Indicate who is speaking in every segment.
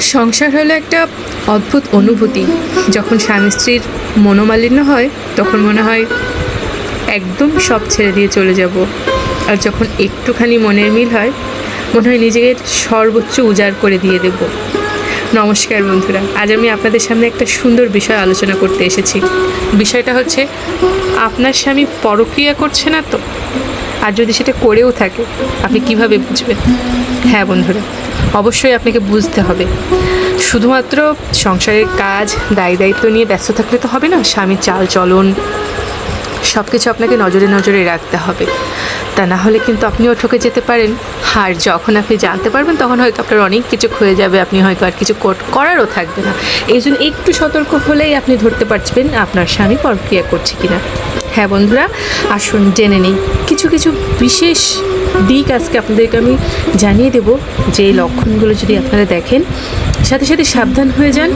Speaker 1: সংসার হলো একটা অদ্ভুত অনুভূতি। যখন স্বামী স্ত্রীর মনোমালিন্য হয়, তখন মনে হয় একদম সব ছেড়ে দিয়ে চলে যাব। আর যখন একটুখানি মনের মিল হয়, মনে হয় নিজের সর্বোচ্চ উজাড় করে দিয়ে দেব। নমস্কার বন্ধুরা, আজ আমি আপনাদের সামনে একটা সুন্দর বিষয় আলোচনা করতে এসেছি। বিষয়টা হচ্ছে, আপনার স্বামী পরক্রিয়া করছে না তো? আর যদি সেটা করেও থাকে, আপনি কীভাবে বুঝবেন? হ্যাঁ বন্ধুরা অবশ্যই আপনাকে বুঝতে হবে। শুধুমাত্র সংসারের কাজ, দায় দায়িত্ব নিয়ে ব্যস্ত থাকলে তো হবে না, স্বামীর চাল চলন সব কিছু আপনাকে নজরে নজরে রাখতে হবে। তা না হলে কিন্তু আপনিও ঠকে যেতে পারেন। আর যখন আপনি জানতে পারবেন, তখন হয়তো আপনার অনেক কিছু হয়ে যাবে, আপনি হয়তো আর কিছু কর- করারও থাকবে না। এই জন্য একটু সতর্ক হলেই আপনি ধরতে পারবেন আপনার স্বামী পরক্রিয়া করছে কিনা। হ্যাঁ বন্ধুরা, আসুন জেনে নিই। কিছু কিছু বিশেষ দিক আজকে আপনাদেরকে আমি জানিয়ে দেব যে এই লক্ষণগুলো যদি আপনারা দেখেন, সাথে সাথে সাবধান হয়ে যান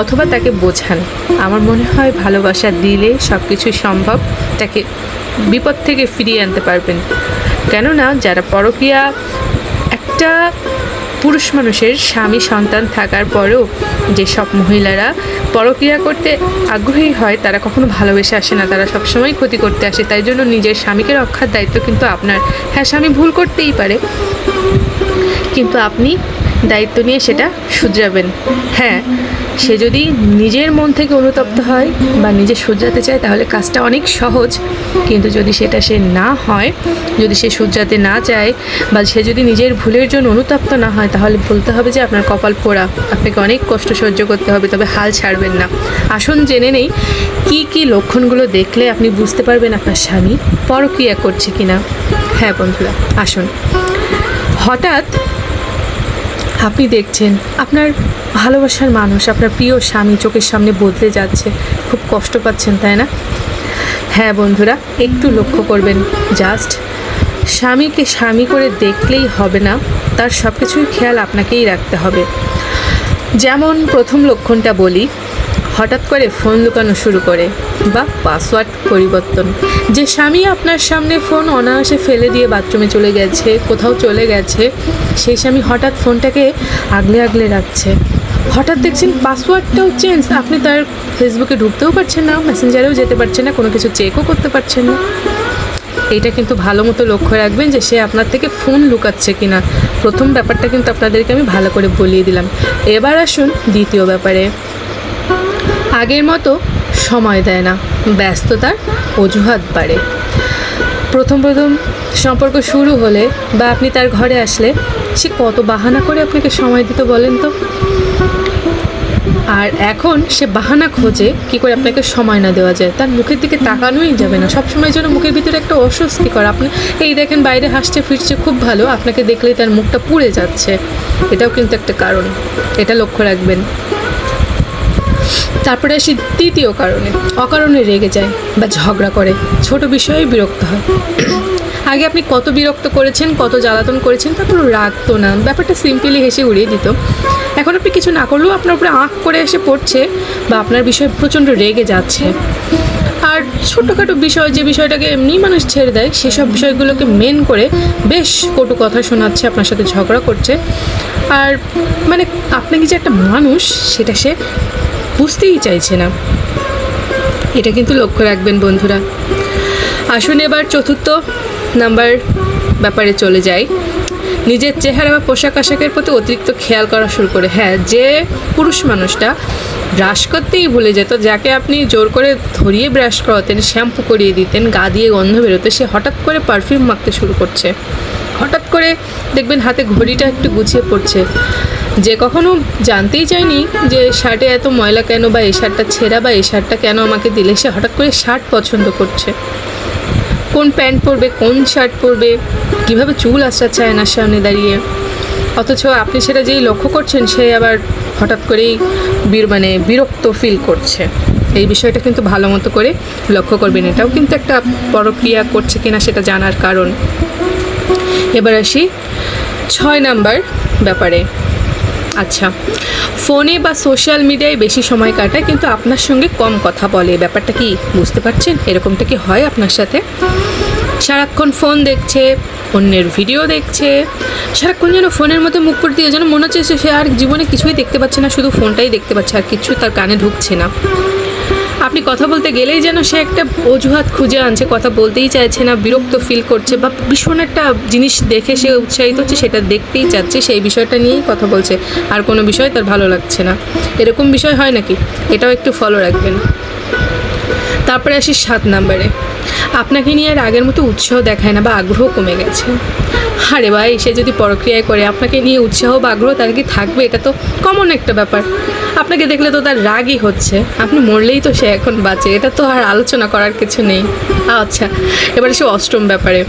Speaker 1: অথবা তাকে বোঝান। আমার মনে হয় ভালোবাসা দিলে সব কিছুই সম্ভব, তাকে বিপদ থেকে ফিরিয়ে আনতে পারবেন। কেননা যারা পরকিয়া একটা পুরুষ মানুষের স্বামী সন্তান থাকার পরেও যেসব মহিলারা পরক্রিয়া করতে আগ্রহী হয়, তারা কখনো ভালোবেসে আসে না। তারা সবসময় ক্ষতি করতে আসে। তাই জন্য নিজের স্বামীকে রক্ষার দায়িত্ব কিন্তু আপনার। হ্যাঁ স্বামী ভুল করতেই পারে, কিন্তু আপনি দায়িত্ব নিয়ে সেটা শুধরাবেন। হ্যাঁ সে যদি নিজের মন থেকে অনুতপ্ত হয় বা নিজে শুধরাতে চায়, তাহলে কাজটা অনেক সহজ। কিন্তু যদি সেটা সে না হয়, যদি সে শুধরাতে না চায় বা সে যদি নিজের ভুলের জন্য অনুতপ্ত না হয়, তাহলে বলতে হবে যে আপনার কপাল পোড়া। আপনাকে অনেক কষ্ট সহ্য করতে হবে, তবে হাল ছাড়বেন না। আসুন জেনে নেই, কি কি লক্ষণগুলো দেখলে আপনি বুঝতে পারবেন আপনার স্বামী পরক্রিয়া করছে কিনা? হ্যাঁ বন্ধুরা, আসুন। হঠাৎ আপনি দেখছেন, আপনার ভালোবাসার মানুষ, আপনার প্রিয় স্বামী চোখের সামনে বদলে যাচ্ছে। খুব কষ্ট পাচ্ছেন, তাই না? হ্যাঁ বন্ধুরা, একটু লক্ষ্য করবেন। জাস্ট স্বামীকে স্বামী করে দেখলেই হবে না, তার সব কিছুই খেয়াল আপনাকেই রাখতে হবে। যেমন প্রথম লক্ষণটা বলি হঠাৎ করে ফোন লুকানো শুরু করে। বা পাসওয়ার্ড পরিবর্তন। যে স্বামী আপনার সামনে ফোন অনায়াসে ফেলে দিয়ে বাথরুমে চলে গেছে, কোথাও চলে গেছে, সেই স্বামী হঠাৎ ফোনটাকে আগলে আগলে রাখছে। হঠাৎ দেখছেন পাসওয়ার্ডটাও চেঞ্জ। আপনি তার ফেসবুকে ঢুকতেও পারছেন না, মেসেঞ্জারেও যেতে পারছেন না, কোনো কিছু চেকও করতে পারছেন না। এটা কিন্তু ভালো মতো লক্ষ্য রাখবেন যে সে আপনার থেকে ফোন লুকাচ্ছে কিনা। প্রথম ব্যাপারটা কিন্তু আপনাদেরকে আমি ভালো করে বলিয়ে দিলাম। এবার আসুন দ্বিতীয় ব্যাপারে। আগের মতো সময় দেয় না। ব্যস্ততার অজুহাত বাড়ে। প্রথম প্রথম সম্পর্ক শুরু হলে বা আপনি তার ঘরে আসলে সে কত বাহানা করে আপনাকে সময় দিত বলেন তো? আর এখন সে বাহানা খোঁজে কি করে আপনাকে সময় না দেওয়া যায়। তার মুখের দিকে তাকানোই যাবে না। সব সময় যেন মুখের ভিতরে একটা অস্বস্তিকর আপনি এই দেখেন বাইরে হাসছে, ফিরছে খুব ভালো। আপনাকে দেখলেই তার মুখটা পুড়ে যাচ্ছে। এটাও কিন্তু একটা কারণ। এটা লক্ষ্য রাখবেন। তারপরে আসি তৃতীয় কারণে। অকারণে রেগে যায় বা ঝগড়া করে। ছোট বিষয়ে বিরক্ত হয়। আগে আপনি কত বিরক্ত করেছেন, কত জ্বালাতন করেছেন তারপর রাখতো না। ব্যাপারটা সিম্পলি হেসে উড়িয়ে দিত। এখন আপনি কিছু না করলেও আপনার উপরে আঁক করে এসে পড়ছে বা আপনার বিষয়ে প্রচণ্ড রেগে যাচ্ছে। আর ছোটোখাটো বিষয়, যে বিষয়টাকে এমনি মানুষ ছেড়ে দেয়, সেসব বিষয়গুলোকে মেন করে বেশ কটু কথা শোনাচ্ছে, আপনার সাথে ঝগড়া করছে। আর মানে আপনাকে যে একটা মানুষ, সেটা সে বুঝতেই চাইছে না। এটা কিন্তু লক্ষ্য রাখবেন বন্ধুরা। আসুন এবার চতুর্থ নাম্বার ব্যাপারে চলে যাই। নিজের চেহারা বা পোশাক আশাকের প্রতি অতিরিক্ত খেয়াল করা শুরু করে। হ্যাঁ যে পুরুষ মানুষটা ব্রাশ করতেই ভুলে যেত, যাকে আপনি জোর করে ধরিয়ে ব্রাশ করাতেন, শ্যাম্পু করিয়ে দিতেন, গা দিয়ে গন্ধ বেরোতো, সে হঠাৎ করে পারফিউম মাখতে শুরু করছে। হঠাৎ করে দেখবেন হাতে ঘড়িটা একটু গুছিয়ে পড়ছে। যে কখনো জানতেই চায়নি যে শার্টে এত ময়লা কেন বা এই শার্টটা ছেঁড়া বা এই শার্টটা কেন আমাকে দিলে? সে হঠাৎ করে শার্ট পছন্দ করছে। কোন প্যান্ট পরবে, কোন শার্ট পরবে, কীভাবে চুল আসাচ্ছে আয়নার সামনে দাঁড়িয়ে? অথচ আপনি সেটা যেই লক্ষ্য করছেন, সে আবার হঠাৎ করেই বীর মানে বিরক্ত ফিল করছে। এই বিষয়টা কিন্তু ভালো মতো করে লক্ষ্য করবেন। এটাও কিন্তু একটা পরক্রিয়া করছে কিনা সেটা জানার কারণ। এবার আসি ছয় নাম্বার ব্যাপারে। আচ্ছা ফোনে বা সোশ্যাল মিডিয়ায় বেশি সময় কাটায়, কিন্তু আপনার সঙ্গে কম কথা বলে ব্যাপারটা কি বুঝতে পারছেন? এরকমটা কি হয় আপনার সাথে? সারাক্ষণ ফোন দেখছে, অন্যের ভিডিও দেখছে, সারাক্ষণ যেন ফোনের মধ্যে মুখ করে দিয়ে যেন মনে হচ্ছে সে- আর জীবনে কিছুই দেখতে পাচ্ছে না, শুধু ফোনটাই দেখতে পাচ্ছে, আর কিছু তার কানে ঢুকছে না। আপনি কথা বলতে গেলেই যেন সে একটা অজুহাত খুঁজে আনছে, কথা বলতেই চাইছে না, বিরক্ত ফিল করছে বা ভীষণ একটা জিনিস দেখে সে উৎসাহিত হচ্ছে, সেটা দেখতেই চাচ্ছে সেই বিষয়টা নিয়েই কথা বলছে। আর কোনো বিষয় তার ভালো লাগছে না। এরকম বিষয় হয় নাকি? এটাও একটু ফলো রাখবেন। তারপরে আসি সাত নাম্বারে। আপনাকে নিয়ে আর আগের মতো উৎসাহ দেখায় না বা আগ্রহ কমে গেছে। আরে ভাই, সে যদি পরক্রিয়ায় করে, আপনাকে নিয়ে উৎসাহ বা আগ্রহ তার কি থাকবে? এটা তো কমন একটা ব্যাপার। আপনাকে দেখলে তো তার রাগই হচ্ছে। আপনি মরলেই তো সে এখন বাঁচে। এটা তো আর আলোচনা করার কিছু নেই। আচ্ছা এবারে সে অষ্টম ব্যাপারে।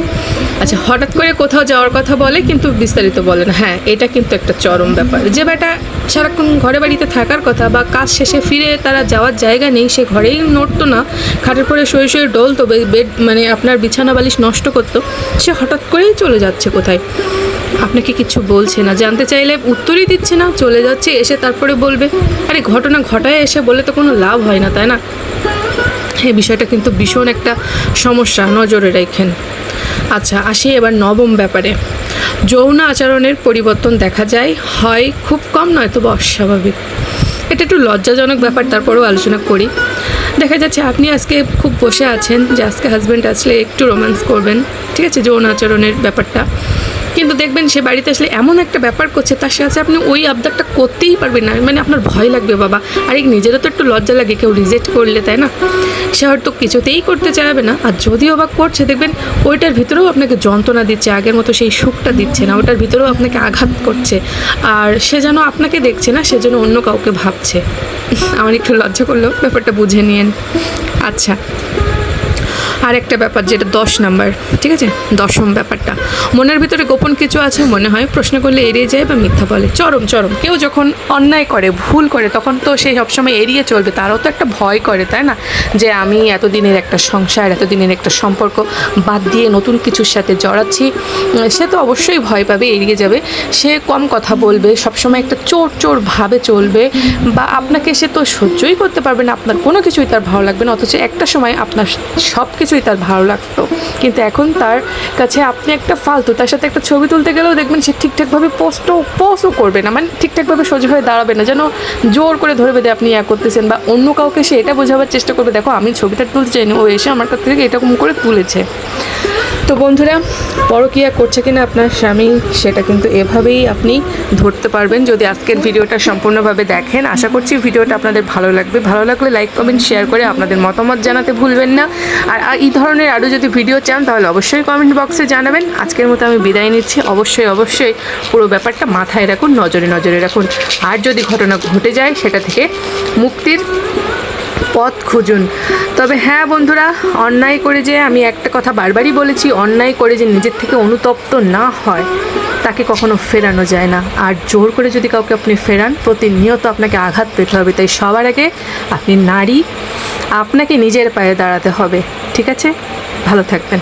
Speaker 1: আচ্ছা হঠাৎ করে কোথাও যাওয়ার কথা বলে কিন্তু বিস্তারিত বলে না। হ্যাঁ এটা কিন্তু একটা চরম ব্যাপার। যে বেটা সারাক্ষণ ঘরে বাড়িতে থাকার কথা বা কাজ শেষে ফিরে তারা যাওয়ার জায়গা নেই, সে ঘরেই নড়তো না। খাটের পরে শুয়ে শুয়ে ডলতো বেড মানে আপনার বিছানা বালিশ নষ্ট করতো। সে হঠাৎ করেই চলে যাচ্ছে কোথায়? আপনাকে কিছু বলছে না। জানতে চাইলে উত্তরই দিচ্ছে না, চলে যাচ্ছে, এসে তারপরে বলবে, আরে, ঘটনা ঘটায় এসে বলে তো কোনো লাভ হয় না, তাই না? এই বিষয়টা কিন্তু ভীষণ একটা সমস্যা নজরে রাখেন। আচ্ছা আসি এবার নবম ব্যাপারে। যৌন আচরণের পরিবর্তন দেখা যায়, হয় খুব কম নয়তো বা অস্বাভাবিক। এটা একটু লজ্জাজনক ব্যাপার, তারপরেও আলোচনা করি। দেখা যাচ্ছে আপনি আজকে খুব বসে আছেন যে আজকে হাজব্যান্ড আসলে একটু রোম্যান্স করবেন, ঠিক আছে, যৌন আচরণের ব্যাপারটা। কিন্তু দেখবেন সে বাড়িতে আসলে এমন একটা ব্যাপার করছে, তার সাথে আপনি ওই আবদারটা করতেই পারবেন না। মানে আপনার ভয় লাগবে, বাবা। আর এই নিজেরও তো একটু লজ্জা লাগে, কেউ রিজেক্ট করলে, তাই না? সে হয়তো কিছুতেই করতে চাইবে না। আর যদিও বা করছে, দেখবেন ওইটার ভিতরেও আপনাকে যন্ত্রণা দিচ্ছে, আগের মতো সেই সুখটা দিচ্ছে না, ওটার ভিতরেও আপনাকে আঘাত করছে। আর সে যেন আপনাকে দেখছে না, সে যেন অন্য কাউকে ভাবছে। আমার একটু লজ্জা করল, ব্যাপারটা বুঝে নিয়েন। আচ্ছা। আর একটা ব্যাপার যেটা দশ নাম্বার, ঠিক আছে? দশম ব্যাপারটা। মনের ভিতরে গোপন কিছু আছে? মনে হয় প্রশ্ন করলে এড়িয়ে যায় বা মিথ্যা বলে। চরম চরম। কেউ যখন অন্যায় করে, ভুল করে, তখন তো সেই সবসময় এড়িয়ে চলবে। তারও তো একটা ভয় করে, তাই না? যে আমি এতদিনের একটা সংসার, এতদিনের একটা সম্পর্ক বাদ দিয়ে নতুন কিছুর সাথে জড়াচ্ছি, সে তো অবশ্যই ভয় পাবে, এড়িয়ে যাবে। সে কম কথা বলবে, সবসময় একটা চোর চোর ভাবে চলবে বা আপনাকে সে তো সহ্যই করতে পারবে না। আপনার কোনো কিছুই তার ভালো লাগবে না, অথচ একটা সময় আপনার সব কিছুই তার ভালো লাগতো। কিন্তু এখন তার কাছে আপনি একটা ফালতু, তার সাথে একটা ছবি তুলতে গেলেও দেখবেন সে ঠিকঠাকভাবে পোস্টও পোস্টও করবে না। মানে ঠিকঠাকভাবে সোজা হয়ে দাঁড়াবে না, যেন জোর করে ধরে বেঁধে আপনি ইয়া করতেছেন বা অন্য কাউকে সে এটা বোঝাবার চেষ্টা করবে, দেখো, আমি ছবিটা তুলতে চাইনি, ও এসে আমার কাছ থেকে এরকম করে তুলেছে। তো বন্ধুরা, পরকিয়া করছে কিনা আপনার স্বামী, সেটা কিন্তু এভাবেই আপনি ধরতে পারবেন। যদি আজকের ভিডিওটা সম্পূর্ণভাবে দেখেন, আশা করছি ভিডিওটা আপনাদের ভালো লাগবে। ভালো লাগলে লাইক, কমেন্ট, শেয়ার করে আপনাদের মতামত জানাতে ভুলবেন না। আর আর এই ধরনের আরও যদি ভিডিও চান, তাহলে অবশ্যই কমেন্ট বক্সে জানাবেন। আজকের মতো আমি বিদায় নিচ্ছি। অবশ্যই অবশ্যই পুরো ব্যাপারটা মাথায় রাখুন, নজরে নজরে রাখুন। আর যদি ঘটনা ঘটে যায়, সেটা থেকে মুক্তির পথ খুঁজুন। তবে হ্যাঁ বন্ধুরা, অন্যায় করে যে আমি একটা কথা বারবারই বলেছি, অন্যায় করে যে নিজের থেকে অনুতপ্ত না হয়, তাকে কখনো ফেরানো যায় না। আর জোর করে যদি কাউকে আপনি ফেরান, প্রতিনিয়ত আপনাকে আঘাত পেতে হবে। তাই সবার আগে আপনি নারী, আপনাকে নিজের পায়ে দাঁড়াতে হবে। ঠিক আছে? ভালো থাকবেন।